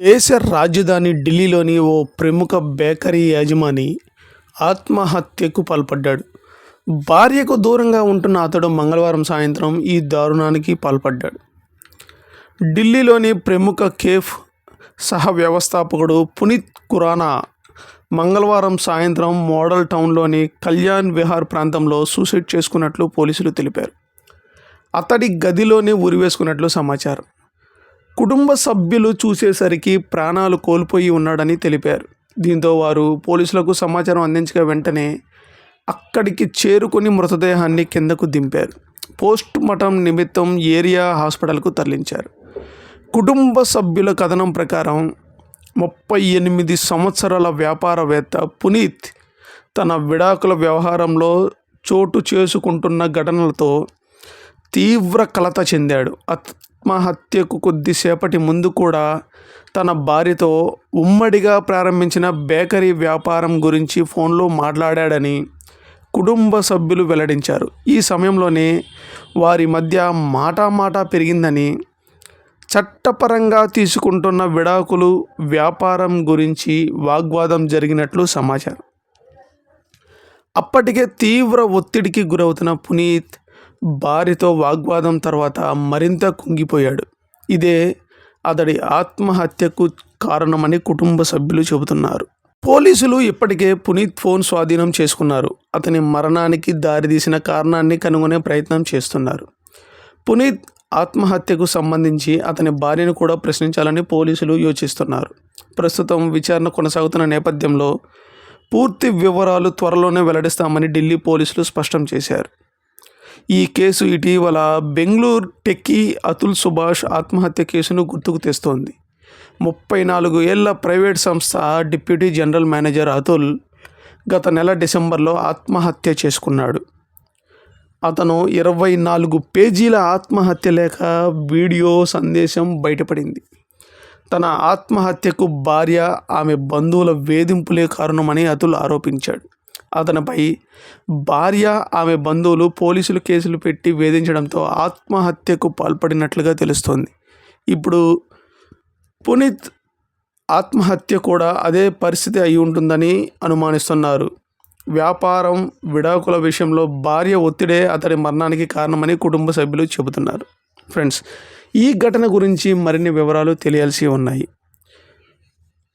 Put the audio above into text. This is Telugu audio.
దేశ రాజధాని ఢిల్లీలోని ఓ ప్రముఖ బేకరీ యజమాని ఆత్మహత్యకు పాల్పడ్డాడు. భార్యకు దూరంగా ఉంటున్న అతడు మంగళవారం సాయంత్రం ఈ దారుణానికి పాల్పడ్డాడు. ఢిల్లీలోని ప్రముఖ కేఫ్ సహ వ్యవస్థాపకుడు పునీత్ ఖురానా మంగళవారం సాయంత్రం మోడల్ టౌన్లోని కళ్యాణ్ విహార్ ప్రాంతంలో సూసైడ్ చేసుకున్నట్లు పోలీసులు తెలిపారు. అతడి గదిలోనే ఉరివేసుకున్నట్లు సమాచారం. కుటుంబ సభ్యులు చూసేసరికి ప్రాణాలు కోల్పోయి ఉన్నాడని తెలిపారు. దీంతో వారు పోలీసులకు సమాచారం అందించగా వెంటనే అక్కడికి చేరుకుని మృతదేహాన్ని కిందకు దింపారు. పోస్ట్ మార్టం నిమిత్తం ఏరియా హాస్పిటల్కు తరలించారు. కుటుంబ సభ్యుల కథనం ప్రకారం ముప్పై ఎనిమిది సంవత్సరాల వ్యాపారవేత్త పునీత్ తన విడాకుల వ్యవహారంలో చోటు చేసుకుంటున్న ఘటనలతో తీవ్ర కలత చెందాడు. ఆత్మహత్యకు కొద్దిసేపటి ముందు కూడా తన భార్యతో ఉమ్మడిగా ప్రారంభించిన బేకరీ వ్యాపారం గురించి ఫోన్లో మాట్లాడాడని కుటుంబ సభ్యులు వెల్లడించారు. ఈ సమయంలోనే వారి మధ్య మాటామాటా పెరిగిందని చట్టపరంగా తీసుకుంటున్న విడాకులు వ్యాపారం గురించి వాగ్వాదం జరిగినట్లు సమాచారం. అప్పటికే తీవ్ర ఒత్తిడికి గురవుతున్న పునీత్ భార్యతో వాగ్వాదం తర్వాత మరింత కుంగిపోయాడు. ఇదే అతడి ఆత్మహత్యకు కారణమని కుటుంబ సభ్యులు చెబుతున్నారు. పోలీసులు ఇప్పటికే పునీత్ ఫోన్ స్వాధీనం చేసుకున్నారు. అతని మరణానికి దారితీసిన కారణాన్ని కనుగొనే ప్రయత్నం చేస్తున్నారు. పునీత్ ఆత్మహత్యకు సంబంధించి అతని భార్యను కూడా ప్రశ్నించాలని పోలీసులు యోచిస్తున్నారు. ప్రస్తుతం విచారణ కొనసాగుతున్న నేపథ్యంలో పూర్తి వివరాలు త్వరలోనే వెల్లడిస్తామని ఢిల్లీ పోలీసులు స్పష్టం చేశారు. ఈ కేసు ఇటీవల బెంగళూరు టెక్కీ అతుల్ సుభాష్ ఆత్మహత్య కేసును గుర్తుకు తెస్తోంది. ముప్పై నాలుగు ఏళ్ళ ప్రైవేట్ సంస్థ డిప్యూటీ జనరల్ మేనేజర్ అతుల్ గత నెల డిసెంబర్లో ఆత్మహత్య చేసుకున్నాడు. అతను ఇరవై నాలుగు పేజీల ఆత్మహత్య లేఖ వీడియో సందేశం బయటపడింది. తన ఆత్మహత్యకు భార్య ఆమె బంధువుల వేధింపులే కారణమని అతుల్ ఆరోపించాడు. అతనిపై భార్య ఆమె బంధువులు పోలీసులు కేసులు పెట్టి వేధించడంతో ఆత్మహత్యకు పాల్పడినట్లుగా తెలుస్తోంది. ఇప్పుడు పునీత్ ఆత్మహత్య కూడా అదే పరిస్థితి అయి ఉంటుందని అనుమానిస్తున్నారు. వ్యాపారం విడాకుల విషయంలో భార్య ఒత్తిడే అతడి మరణానికి కారణమని కుటుంబ సభ్యులు చెబుతున్నారు. ఫ్రెండ్స్ ఈ ఘటన గురించి మరిన్ని వివరాలు తెలియాల్సి ఉన్నాయి.